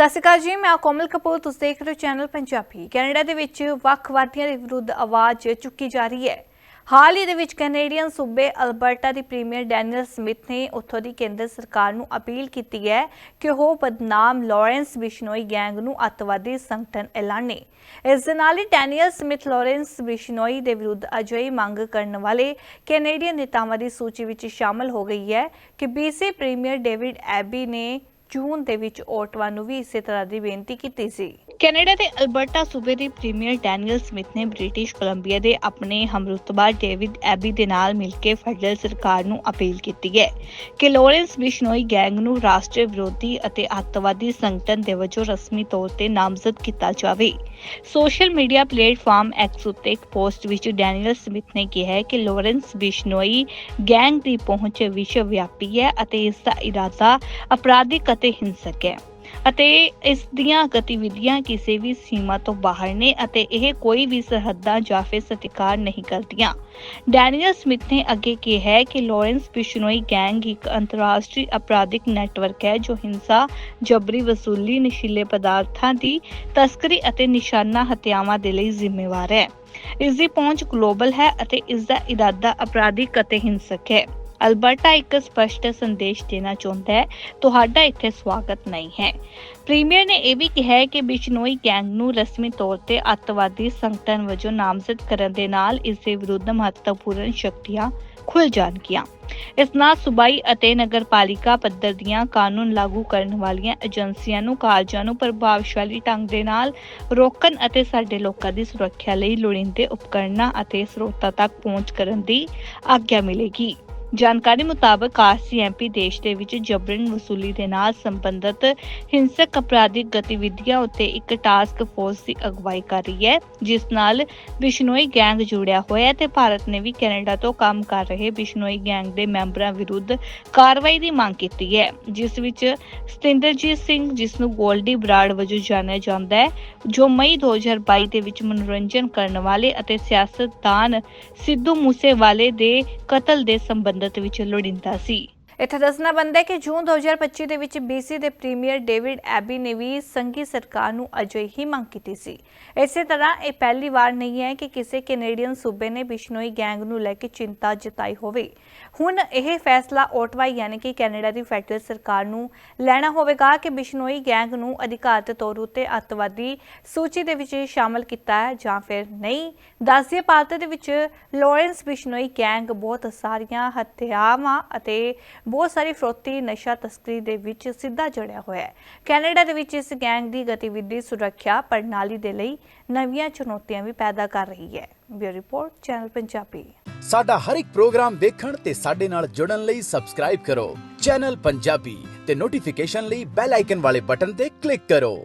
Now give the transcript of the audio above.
ਸਤਿ ਸ਼੍ਰੀ ਅਕਾਲ ਜੀ, ਮੈਂ ਕੋਮਲ ਕਪੂਰ, ਤੁਸੀਂ ਦੇਖ ਰਹੇ ਹੋ ਚੈਨਲ ਪੰਜਾਬੀ। ਕੈਨੇਡਾ ਦੇ ਵਿੱਚ ਵੱਖਵਾਦੀਆਂ ਦੇ ਵਿਰੁੱਧ ਆਵਾਜ਼ ਚੁੱਕੀ ਜਾ ਰਹੀ ਹੈ। ਹਾਲ ਹੀ ਦੇ ਵਿੱਚ ਕੈਨੇਡੀਅਨ ਸੂਬੇ ਅਲਬਰਟਾ ਦੀ ਪ੍ਰੀਮੀਅਰ ਡੈਨੀਅਲ ਸਮਿਥ ਨੇ ਉੱਥੋਂ ਦੀ ਕੇਂਦਰ ਸਰਕਾਰ ਨੂੰ ਅਪੀਲ ਕੀਤੀ ਹੈ ਕਿ ਉਹ ਬਦਨਾਮ ਲਾਰੈਂਸ ਬਿਸ਼ਨੋਈ ਗੈਂਗ ਨੂੰ ਅੱਤਵਾਦੀ ਸੰਗਠਨ ਐਲਾਨੇ ਇਸ ਦੇ ਨਾਲ ਹੀ ਡੈਨੀਅਲ ਸਮਿਥ ਲਾਰੈਂਸ ਬਿਸ਼ਨੋਈ ਦੇ ਵਿਰੁੱਧ ਅਜਿਹੀ ਮੰਗ ਕਰਨ ਵਾਲੇ ਕੈਨੇਡੀਅਨ ਨੇਤਾਵਾਂ ਦੀ ਸੂਚੀ ਵਿੱਚ ਸ਼ਾਮਲ ਹੋ ਗਈ ਹੈ ਕਿ ਬੀਸੀ ਪ੍ਰੀਮੀਅਰ ਡੇਵਿਡ ਐਬੀ ਨੇ ਜੂਨ ਦੇ ਵਿੱਚ ਓਟਵਾ ਨੂੰ ਵੀ ਇਸੇ ਤਰ੍ਹਾਂ ਦੀ ਬੇਨਤੀ ਕੀਤੀ ਸੀ। ਕੈਨੇਡਾ ਦੇ ਅਲਬਰਟਾ ਸੂਬੇ ਦੀ ਪ੍ਰੀਮੀਅਰ ਡੈਨੀਅਲ ਸਮਿਥ ਨੇ ਬ੍ਰਿਟਿਸ਼ ਕੋਲੰਬੀਆ ਦੇ ਆਪਣੇ ਹਮਰੁਤਬਾ ਡੇਵਿਡ ਐਬੀ ਦੇ ਨਾਲ ਮਿਲ ਕੇ ਫੈਡਰਲ ਸਰਕਾਰ ਨੂੰ ਅਪੀਲ ਕੀਤੀ ਹੈ ਕਿ ਲੋਰੈਂਸ ਬਿਸ਼ਨੋਈ ਗੈਂਗ ਨੂੰ ਰਾਸ਼ਟਰੀ ਵਿਰੋਧੀ ਅਤੇ ਅੱਤਵਾਦੀ ਸੰਗਠਨ ਦੇ ਵਜੋਂ ਰਸਮੀ ਤੌਰ ਤੇ ਨਾਮਜ਼ਦ ਕੀਤਾ ਜਾਵੇ। ਸੋਸ਼ਲ ਮੀਡੀਆ ਪਲੇਟਫਾਰਮ ਐਕਸ ਉੱਤੇ ਇੱਕ ਪੋਸਟ ਵਿੱਚ ਡੈਨੀਅਲ ਸਮਿਥ ਨੇ ਕਿਹਾ ਹੈ ਕਿ ਲੋਰੈਂਸ ਬਿਸ਼ਨੋਈ ਗੈਂਗ ਦੀ ਪਹੁੰਚ ਵਿਸ਼ਵ ਵਿਆਪੀ ਹੈ ਅਤੇ ਇਸ ਦਾ ਇਰਾਦਾ ਅਪਰਾਧਿਕ ਅਤੇ ਹਿੰਸਕ ਹੈ। ਅਤੇ ਇਸ ਦੀਆਂ ਗਤੀਵਿਧੀਆਂ ਕਿਸੇ ਵੀ ਸੀਮਾ ਤੋਂ ਬਾਹਰ ਨੇ ਅਤੇ ਇਹ ਕੋਈ ਵੀ ਸਰਹੱਦਾਂ ਜਾਂ ਫਿਰ ਸਤਿਕਾਰ ਨਹੀਂ ਕਰਦੀਆਂ। ਡੈਨੀਅਲ ਸਮਿਥ ਨੇ ਅੱਗੇ ਕਿਹਾ ਹੈ ਕਿ ਲਾਰੈਂਸ ਬਿਸ਼ਨੋਈ ਗੈਂਗ ਇੱਕ ਅੰਤਰਰਾਸ਼ਟਰੀ ਅਪਰਾਧਿਕ ਨੈਟਵਰਕ ਹੈ ਜੋ ਹਿੰਸਾ, ਜਬਰੀ ਵਸੂਲੀ, ਨਸ਼ੀਲੇ ਪਦਾਰਥਾਂ ਦੀ ਤਸਕਰੀ ਅਤੇ ਨਿਸ਼ਾਨਾ ਹਤਿਆਵਾਂ ਦੇ ਲਈ ਜ਼ਿੰਮੇਵਾਰ ਹੈ। ਇਸ ਦੀ ਪਹੁੰਚ ਗਲੋਬਲ ਹੈ ਅਤੇ ਇਸ ਦਾ ਇਰਾਦਾ ਅਪਰਾਧਿਕ ਅਤੇ ਹਿੰਸਕ ਹੈ। ਅਲਬਰਟਾ ਇੱਕ ਸਪਸ਼ਟ ਸੰਦੇਸ਼ ਦੇਣਾ ਚਾਹੁੰਦਾ ਹੈ, ਤੁਹਾਡਾ ਇੱਥੇ ਸਵਾਗਤ ਨਹੀਂ ਹੈ। ਪ੍ਰੀਮੀਅਰ ਨੇ ਇਹ ਵੀ ਕਿਹਾ ਕਿ ਬਿਸ਼ਨੋਈ ਗੈਂਗ ਨੂੰ ਰਸਮੀ ਤੌਰ ਤੇ ਅੱਤਵਾਦੀ ਸੰਗਠਨ ਵਜੋਂ ਨਾਮਜ਼ਦ ਕਰਨ ਦੇ ਨਾਲ ਇਸ ਦੇ ਵਿਰੁੱਧ ਮਹੱਤਵਪੂਰਨ ਸ਼ਕਤੀਆਂ ਖੁੱਲ ਜਾਣਗੀਆਂ। ਇਸ ਨਾਲ ਸੁਬਾਈ ਅਤੇ ਨਗਰਪਾਲਿਕਾ ਪੱਧਰ ਦੀਆਂ ਕਾਨੂੰਨ ਲਾਗੂ ਕਰਨ ਵਾਲੀਆਂ ਏਜੰਸੀਆਂ ਨੂੰ ਕਾਰਜਾਂ ਨੂੰ ਪ੍ਰਭਾਵਸ਼ਾਲੀ ਢੰਗ ਦੇ ਨਾਲ ਰੋਕਣ ਅਤੇ ਸਾਡੇ ਲੋਕਾਂ ਦੀ ਸੁਰੱਖਿਆ ਲਈ ਲੋੜੀਂਦੇ ਉਪਕਰਨਾਂ ਅਤੇ ਸਰੋਤਾਂ ਤੱਕ ਪਹੁੰਚ ਕਰਨ ਦੀ ਆਗਿਆ ਮਿਲੇਗੀ। ਜਾਣਕਾਰੀ ਮੁਤਾਬਕ ਆਰਸੀਐਮਪੀ ਦੇਸ਼ ਦੇ ਵਿੱਚ ਜਬਰਨ ਵਸੂਲੀ ਦੇ ਨਾਲ ਸੰਬੰਧਿਤ ਹਿੰਸਕ ਅਪਰਾਧਿਕ ਗਤੀਵਿਧੀਆਂ ਉੱਤੇ ਇੱਕ ਟਾਸਕ ਫੋਰਸ ਦੀ ਅਗਵਾਈ ਕਰ ਰਹੀ ਹੈ, ਜਿਸ ਨਾਲ ਬਿਸ਼ਨੋਈ ਗੈਂਗ ਜੁੜਿਆ ਹੋਇਆ ਹੈ ਤੇ ਭਾਰਤ ਨੇ ਵੀ ਕੈਨੇਡਾ ਤੋਂ ਕੰਮ ਕਰ ਰਹੇ ਬਿਸ਼ਨੋਈ ਗੈਂਗ ਦੇ ਮੈਂਬਰਾਂ ਵਿਰੁੱਧ ਕਾਰਵਾਈ ਦੀ ਮੰਗ ਕੀਤੀ ਹੈ, ਜਿਸ ਵਿੱਚ ਸਤਿੰਦਰਜੀਤ ਸਿੰਘ, ਜਿਸ ਨੂੰ ਗੋਲਡੀ ਬਰਾੜ ਵਜੋਂ ਜਾਣਿਆ ਜਾਂਦਾ ਹੈ, ਜੋ ਮਈ 2022 ਦੇ ਵਿੱਚ ਮਨੋਰੰਜਨ ਕਰਨ ਵਾਲੇ ਅਤੇ ਸਿਆਸਤਦਾਨ ਸਿੱਧੂ ਮੂਸੇਵਾਲੇ ਦੇ ਕਤਲ ਦੇ ਸੰਬੰਧ ਸੰਬੰਧਤ ਵਿੱਚ ਲੋੜੀਂਦਾ ਸੀ ਇੱਥੇ ਦੱਸਣਾ ਬਣਦਾ ਹੈ ਕਿ ਜੂਨ 2025 ਦੇ ਵਿੱਚ BC ਦੇ ਪ੍ਰੀਮੀਅਰ ਡੇਵਿਡ ਐਬੀ ਨੇ ਵੀ ਸੰਘੀ ਸਰਕਾਰ ਨੂੰ ਅਜਿਹੀ ਮੰਗ ਕੀਤੀ ਸੀ। ਇਸੇ ਤਰ੍ਹਾਂ ਇਹ ਪਹਿਲੀ ਵਾਰ ਨਹੀਂ ਹੈ ਕਿ ਕਿਸੇ ਕੈਨੇਡੀਅਨ ਸੂਬੇ ਨੇ ਬਿਸ਼ਨੋਈ ਗੈਂਗ ਨੂੰ ਲੈ ਕੇ ਚਿੰਤਾ ਜਤਾਈ ਹੋਵੇ। ਹੁਣ ਇਹ ਫੈਸਲਾ ਓਟਵਾ ਯਾਨੀ ਕਿ ਕੈਨੇਡਾ ਦੀ ਫੈਡਰਲ ਸਰਕਾਰ ਨੂੰ ਲੈਣਾ ਹੋਵੇਗਾ ਕਿ ਬਿਸ਼ਨੋਈ ਗੈਂਗ ਨੂੰ ਅਧਿਕਾਰਤ ਤੌਰ ਉੱਤੇ ਅੱਤਵਾਦੀ ਸੂਚੀ ਦੇ ਵਿੱਚ ਸ਼ਾਮਲ ਕੀਤਾ ਹੈ ਜਾਂ ਫਿਰ ਨਹੀਂ। ਦੱਸਦੀਏ, ਭਾਰਤ ਦੇ ਵਿੱਚ ਲਾਰੈਂਸ ਬਿਸ਼ਨੋਈ ਗੈਂਗ ਬਹੁਤ ਸਾਰੀਆਂ ਹੱਤਿਆਵਾਂ ਅਤੇ ਬਹੁਤ ਸਾਰੀ ਫਰੋਤੀ ਨਸ਼ਾ ਤਸਕਰੀ ਦੇ ਵਿੱਚ ਸਿੱਧਾ ਜੜਿਆ ਹੋਇਆ ਹੈ। ਕੈਨੇਡਾ ਦੇ ਵਿੱਚ ਇਸ ਗੈਂਗ ਦੀ ਗਤੀਵਿਧੀ ਸੁਰੱਖਿਆ ਪ੍ਰਣਾਲੀ ਦੇ ਲਈ ਨਵੀਆਂ ਚੁਣੌਤੀਆਂ ਵੀ ਪੈਦਾ ਕਰ ਰਹੀ ਹੈ। Bureau report, channel Punjabi. ਸਾਡਾ ਹਰ ਇੱਕ ਪ੍ਰੋਗਰਾਮ ਦੇਖਣ ਤੇ ਸਾਡੇ ਨਾਲ ਜੁੜਨ ਲਈ ਸਬਸਕ੍ਰਾਈਬ ਕਰੋ। ਚੈਨਲ ਪੰਜਾਬੀ ਤੇ ਨੋਟੀਫਿਕੇਸ਼ਨ ਲਈ ਬੈਲ ਆਈਕਨ ਵਾਲੇ ਬਟਨ ਤੇ ਕਲਿੱਕ ਕਰੋ।